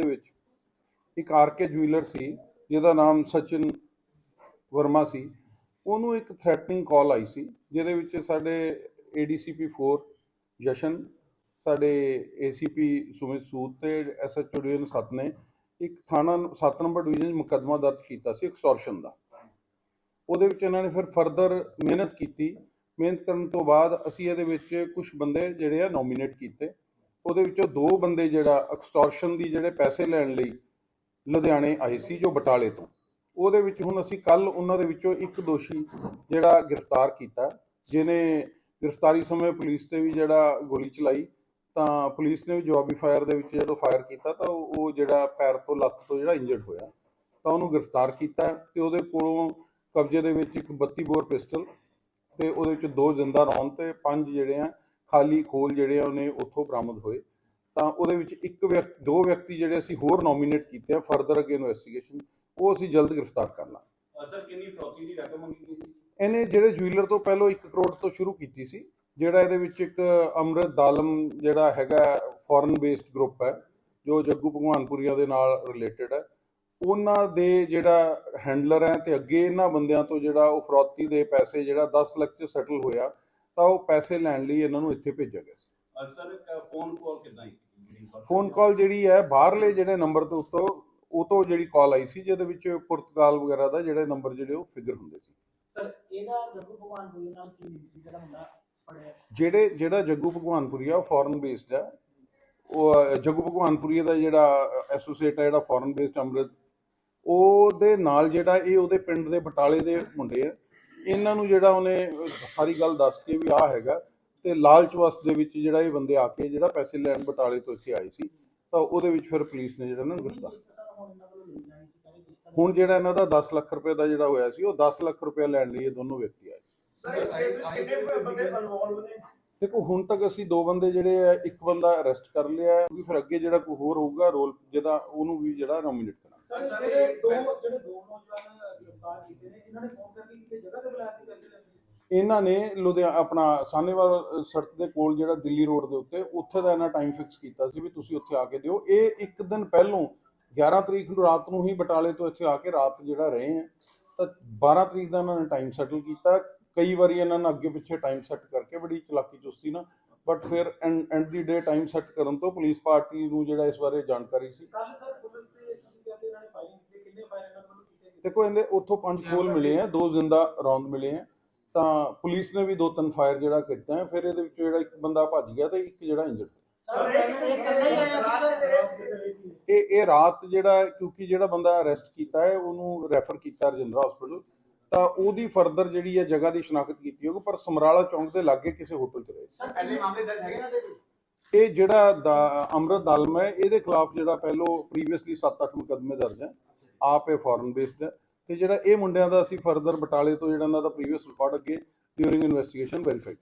ਦੇ ਵਿੱਚ ਇੱਕ ਆਰਕੇ ਜੁਐਲਰ ਸੀ, ਜਿਹਦਾ ਨਾਮ ਸਚਿਨ ਵਰਮਾ ਸੀ। ਉਹਨੂੰ ਇੱਕ ਥ੍ਰੈਟਨਿੰਗ ਕਾਲ ਆਈ ਸੀ, ਜਿਹਦੇ ਵਿੱਚ ਸਾਡੇ ਏਡੀਸੀਪੀ 4 ਜਸ਼ਨ, ਸਾਡੇ ਏਸੀਪੀ ਸੁਮਿਤ ਸੂਦ ਤੇ ਐਸਐਚਓ ਡਿਵੀਜ਼ਨ ਸੱਤ ਨੇ ਇੱਕ ਥਾਣਾ 7 ਨੰਬਰ ਡਿਵੀਜ਼ਨ 'ਚ ਮੁਕੱਦਮਾ ਦਰਜ ਕੀਤਾ ਸੀ ਐਕਸਟੋਰਸ਼ਨ ਦਾ। ਉਹਦੇ ਵਿੱਚ ਇਹਨਾਂ ਨੇ ਫਿਰ ਫਰਦਰ ਮਿਹਨਤ ਕੀਤੀ। ਮਿਹਨਤ ਕਰਨ ਤੋਂ ਬਾਅਦ ਅਸੀਂ ਇਹਦੇ ਵਿੱਚ ਕੁਝ ਬੰਦੇ ਜਿਹੜੇ ਆ ਨੋਮੀਨੇਟ ਕੀਤੇ। ਉਹਦੇ ਵਿੱਚੋਂ ਦੋ ਬੰਦੇ ਜਿਹੜਾ ਐਕਸਟੋਰਸ਼ਨ ਦੀ ਜਿਹੜੇ ਪੈਸੇ ਲੈਣ ਲਈ ਲੁਧਿਆਣੇ ਆਏ ਸੀ ਜੋ ਬਟਾਲੇ ਤੋਂ। ਉਹਦੇ ਵਿੱਚ ਹੁਣ ਅਸੀਂ ਕੱਲ ਉਹਨਾਂ ਦੇ ਵਿੱਚੋਂ ਇੱਕ ਦੋਸ਼ੀ ਜਿਹੜਾ ਗ੍ਰਿਫਤਾਰ ਕੀਤਾ। ਜਿਨੇ ਗ੍ਰਿਫਤਾਰੀ ਸਮੇਂ ਪੁਲਿਸ ਤੇ ਵੀ ਜਿਹੜਾ ਗੋਲੀ ਚਲਾਈ, ਤਾਂ ਪੁਲਿਸ ਨੇ ਵੀ ਜਵਾਬੀ ਫਾਇਰ ਦੇ ਵਿੱਚ ਜਦੋਂ ਫਾਇਰ ਕੀਤਾ ਤਾਂ ਉਹ ਜਿਹੜਾ ਪੈਰ ਤੋਂ ਲੱਤ ਤੋਂ ਜਿਹੜਾ ਇੰਜਰਡ ਹੋਇਆ, ਤਾਂ ਉਹਨੂੰ ਗ੍ਰਿਫਤਾਰ ਕੀਤਾ ਤੇ ਉਹਦੇ ਕੋਲੋਂ ਕਬਜ਼ੇ ਦੇ ਵਿੱਚ ਇੱਕ 32 ਬੋਰ ਪਿਸਟਲ ਤੇ ਉਹਦੇ ਵਿੱਚ ਦੋ ਜ਼ਿੰਦਾ ਰੌਂਦ ਤੇ ਪੰਜ ਜਿਹੜੇ ਆ ਖਾਲੀ ਖੋਲ ਜਿਹੜੇ ਆ ਉਹਨੇ ਉੱਥੋਂ ਬਰਾਮਦ ਹੋਏ ਤਾਂ ਉਹਦੇ ਵਿੱਚ ਇੱਕ ਵਿਅਕਤੀ ਦੋ ਵਿਅਕਤੀ ਜਿਹੜੇ ਅਸੀਂ ਹੋਰ ਨੋਮੀਨੇਟ ਕੀਤੇ ਆ ਫਰਦਰ ਅਗੇ ਇਨਵੈਸਟੀਗੇਸ਼ਨ ਉਹ ਅਸੀਂ ਜਲਦ ਗ੍ਰਿਫਤਾਰ ਕਰ ਲਾਂਗੇ। ਸਰ ਕਿੰਨੀ ਫਰੋਤੀ ਦੀ ਰਕਮ ਮੰਗੀ ਸੀ? ਇਹਨੇ ਜਿਹੜੇ ਜੁਐਲਰ ਤੋਂ ਪਹਿਲਾਂ 1 ਕਰੋੜ ਤੋਂ ਸ਼ੁਰੂ ਕੀਤੀ ਸੀ ਜਿਹੜਾ ਇਹਦੇ ਵਿੱਚ ਇੱਕ ਅਮਰਤ ਦਾਲਮ ਜਿਹੜਾ ਹੈਗਾ ਫੋਰਨ ਬੇਸਡ ਗਰੁੱਪ ਹੈ ਜੋ ਜੱਗੂ ਭਗਵਾਨਪੁਰੀਆ ਦੇ ਨਾਲ ਰਿਲੇਟਡ ਹੈ ਉਹਨਾਂ ਦੇ ਜਿਹੜਾ ਹੈਂਡਲਰ ਹੈ ਤੇ ਅੱਗੇ ਇਹਨਾਂ ਬੰਦਿਆਂ ਤੋਂ ਜਿਹੜਾ ਉਹ ਫਰੋਤੀ ਦੇ ਪੈਸੇ ਜਿਹੜਾ 10 ਲੱਖ ਚ ਸੈਟਲ ਹੋਇਆ ਤਾਂ ਉਹ ਪੈਸੇ ਲੈਣ ਲਈ ਇਹਨਾਂ ਨੂੰ ਇੱਥੇ ਭੇਜਿਆ ਗਿਆ ਸੀ। ਸਰ ਫੋਨ ਕਾਲ ਕਿਦਾਂ ਫੋਨ ਕਾਲ ਜਿਹੜੀ ਹੈ ਬਾਹਰਲੇ ਜਿਹੜੇ ਨੰਬਰ ਤੋਂ ਉੱਤੋਂ ਉਹ ਤੋਂ ਜਿਹੜੀ ਕਾਲ ਆਈ ਸੀ ਜਿਹਦੇ ਵਿੱਚ ਪੁਰਤਗਾਲ ਵਗੈਰਾ ਦਾ ਜਿਹੜੇ ਨੰਬਰ ਜਿਹੜੇ ਉਹ ਫਿਗਰ ਹੁੰਦੇ ਸੀ। ਸਰ ਇਹਦਾ ਜੱਗੂ ਭਗਵਾਨ ਪੁਰੀ ਨਾਲ ਕੀ ਲਿੰਕ ਸੀ ਜਿਹੜਾ ਮੁੰਡਾ ਫੜਿਆ? ਜਿਹੜੇ ਜਿਹੜਾ ਜੱਗੂ ਭਗਵਾਨਪੁਰੀਆ ਉਹ ਫੋਰਨ ਬੇਸਡ ਹੈ ਉਹ ਜੱਗੂ ਭਗਵਾਨਪੁਰੀਆ ਦਾ ਜਿਹੜਾ ਐਸੋਸੀਏਟ ਹੈ ਜਿਹੜਾ ਫੋਰਨ ਬੇਸਡ ਅੰਮ੍ਰਿਤ ਉਹਦੇ ਨਾਲ ਜਿਹੜਾ ਇਹ ਉਹਦੇ ਪਿੰਡ ਦੇ ਬਟਾਲੇ ਦੇ ਮੁੰਡੇ ਆ। ਇਹਨਾਂ ਨੂੰ ਜਿਹੜਾ ਉਹਨੇ ਸਾਰੀ ਗੱਲ ਦੱਸ ਕੇ ਵੀ ਆ ਹੈਗਾ ਤੇ ਲਾਲਚ ਵਸ ਦੇ ਵਿੱਚ ਜਿਹੜਾ ਇਹ ਬੰਦੇ ਆ ਕੇ ਜਿਹੜਾ ਪੈਸੇ ਲੈਣ ਬਟਾਲੇ ਤੋਂ ਇੱਥੇ ਆਏ ਸੀ, ਤਾਂ ਉਹਦੇ ਵਿੱਚ ਫਿਰ ਪੁਲਿਸ ਨੇ ਜਿਹੜਾ ਨਾ ਗ੍ਰਿਫਤਾਰ ਹੁਣ ਜਿਹੜਾ ਇਹਨਾਂ ਦਾ 10 ਲੱਖ ਰੁਪਏ ਦਾ ਜਿਹੜਾ ਹੋਇਆ ਸੀ, ਉਹ 10 ਲੱਖ ਰੁਪਏ ਲੈਣ ਲਈ ਇਹ ਦੋਨੋਂ ਵਿਅਕਤੀ ਆਏ ਸੀ। ਦੇਖੋ, ਹੁਣ ਤੱਕ ਅਸੀਂ ਦੋ ਬੰਦੇ ਜਿਹੜੇ ਆ, ਇੱਕ ਬੰਦਾ ਅਰੈਸਟ ਕਰ ਲਿਆ ਵੀ ਫਿਰ ਅੱਗੇ ਜਿਹੜਾ ਕੋਈ ਹੋਰ ਹੋਊਗਾ, ਰੋਲ ਜਿਹਦਾ ਉਹਨੂੰ ਵੀ ਜਿਹੜਾ ਨੋਮੀਨੇਟ ਕਰਾਂਗੇ। ਸਰ, ਜਿਹੜੇ ਦੋ ਜਿਹੜੇ ਦੋ ਨੌਜਵਾਨ ਗ੍ਰਿਫਤਾਰ ਕੀਤੇ ਨੇ, ਇਹਨਾਂ ਨੇ ਫੋਨ ਕਰਕੇ ਕਿਸੇ ਜਗ੍ਹਾ ਤੇ ਬੁਲਾਇਆ ਸੀ ਪੈਸੇ ਲੈਣ ਲਈ ਇਹਨਾਂ ਨੇ ਲੁਧਿਆਣਾ ਆਪਣਾ ਸਾਹਨੇਵਾਲ ਸੜਕ ਦੇ ਕੋਲ ਜਿਹੜਾ ਦਿੱਲੀ ਰੋਡ ਦੇ ਉੱਤੇ ਉੱਥੇ ਦਾ ਇਹਨਾਂ ਟਾਈਮ ਫਿਕਸ ਕੀਤਾ ਸੀ ਵੀ ਤੁਸੀਂ ਉੱਥੇ ਆ ਕੇ ਦਿਓ। ਇਹ ਇੱਕ ਦਿਨ ਪਹਿਲੋਂ 11 ਤਰੀਕ ਨੂੰ ਰਾਤ ਨੂੰ ਹੀ ਬਟਾਲੇ ਤੋਂ ਇੱਥੇ ਆ ਕੇ ਰਾਤ ਜਿਹੜਾ ਰਹੇ ਆ ਤਾਂ 12 ਤਰੀਕ ਦਾ ਇਹਨਾਂ ਨੇ ਟਾਈਮ ਸੈਟਲ ਕੀਤਾ। ਕਈ ਵਾਰੀ ਇਹਨਾਂ ਨੇ ਅੱਗੇ ਪਿੱਛੇ ਟਾਈਮ ਸੈੱਟ ਕਰਕੇ ਬੜੀ ਚਲਾਕੀ ਚੁਸਤੀ ਨਾ ਬਟ ਫਿਰ ਐਂਡ ਦੀ ਡੇ ਟਾਈਮ ਸੈੱਟ ਕਰਨ ਤੋਂ ਪੁਲਿਸ ਪਾਰਟੀ ਨੂੰ ਜਿਹੜਾ ਇਸ ਬਾਰੇ ਜਾਣਕਾਰੀ ਸੀ। ਕੱਲ ਸਰ ਪੁਲਿਸ ਦੇ ਤੁਸੀਂ ਕਹਿੰਦੇ ਇਹਨਾਂ ਨੇ ਫਾਇਰਿੰਗ ਕੀਤੀ ਕਿੰਨੇ ਫਾਇਰ ਇਹਨਾਂ ਵੱਲੋਂ ਕੀਤੇ ਗਏ? ਦੇਖੋ ਇਹਦੇ ਉੱਥੋਂ ਪੰਜ ਖੋਲ ਮਿਲੇ ਆ ਦੋ ਜ਼ਿੰਦਾ ਰੌਂਦ ਮਿਲੇ ਆ। ਤਾਂ ਪੁਲਿਸ ਨੇ ਵੀ ਦੋ ਤਿੰਨ ਫਾਇਰ ਜਿਹੜਾ ਕੀਤਾ ਹੈ ਫਿਰ ਇਹਦੇ ਵਿੱਚ ਜਿਹੜਾ ਇੱਕ ਬੰਦਾ ਭੱਜ ਗਿਆ ਤੇ ਇੱਕ ਜਿਹੜਾ ਇੰਜਰਡ ਸਰ ਇਹ ਇਹ ਇਹ ਰਾਤ ਜਿਹੜਾ ਕਿਉਂਕਿ ਜਿਹੜਾ ਬੰਦਾ ਅਰੈਸਟ ਕੀਤਾ ਹੈ ਉਹਨੂੰ ਰੈਫਰ ਕੀਤਾ ਰਜਿੰਦਰਾ ਹਸਪੀਟਲ ਤਾਂ ਉਹਦੀ ਫਰਦਰ ਜਿਹੜੀ ਹੈ ਜਗ੍ਹਾ ਦੀ ਸ਼ਨਾਖਤ ਕੀਤੀ ਹੋਊਗੀ ਪਰ ਸਮਰਾਲਾ ਚੌਂਕ ਦੇ ਲਾਗੇ ਕਿਸੇ ਹੋਟਲ 'ਚ ਰਹੇ ਸੀ। ਸਰ ਪਹਿਲੇ ਮਾਮਲੇ ਦਰਜ ਹੈਗੇ ਨਾ ਤੇ ਇਹ ਜਿਹੜਾ ਅੰਮ੍ਰਿਤ ਦਾਲਮ ਹੈ ਇਹਦੇ ਖਿਲਾਫ ਜਿਹੜਾ ਪਹਿਲੋ ਪ੍ਰੀਵੀਅਸਲੀ 7-8 ਮੁਕੱਦਮੇ ਦਰਜ ਹੈ। ਆਪ ਇਹ ਫੋਰਨ ਬੇਸਡ ਹੈ। ਤੇ ਜਿਹੜਾ ਇਹ ਮੁੰਡਿਆਂ ਦਾ ਅਸੀਂ ਫਰਦਰ ਬਟਾਲੇ ਤੋਂ ਜਿਹੜਾ ਇਹਨਾਂ ਦਾ ਪ੍ਰੀਵੀਅਸ ਰਿਕਾਰਡ ਅੱਗੇ ਡਿਊਰਿੰਗ ਇਨਵੈਸਟੀਗੇਸ਼ਨ ਵੈਰੀਫਾਈ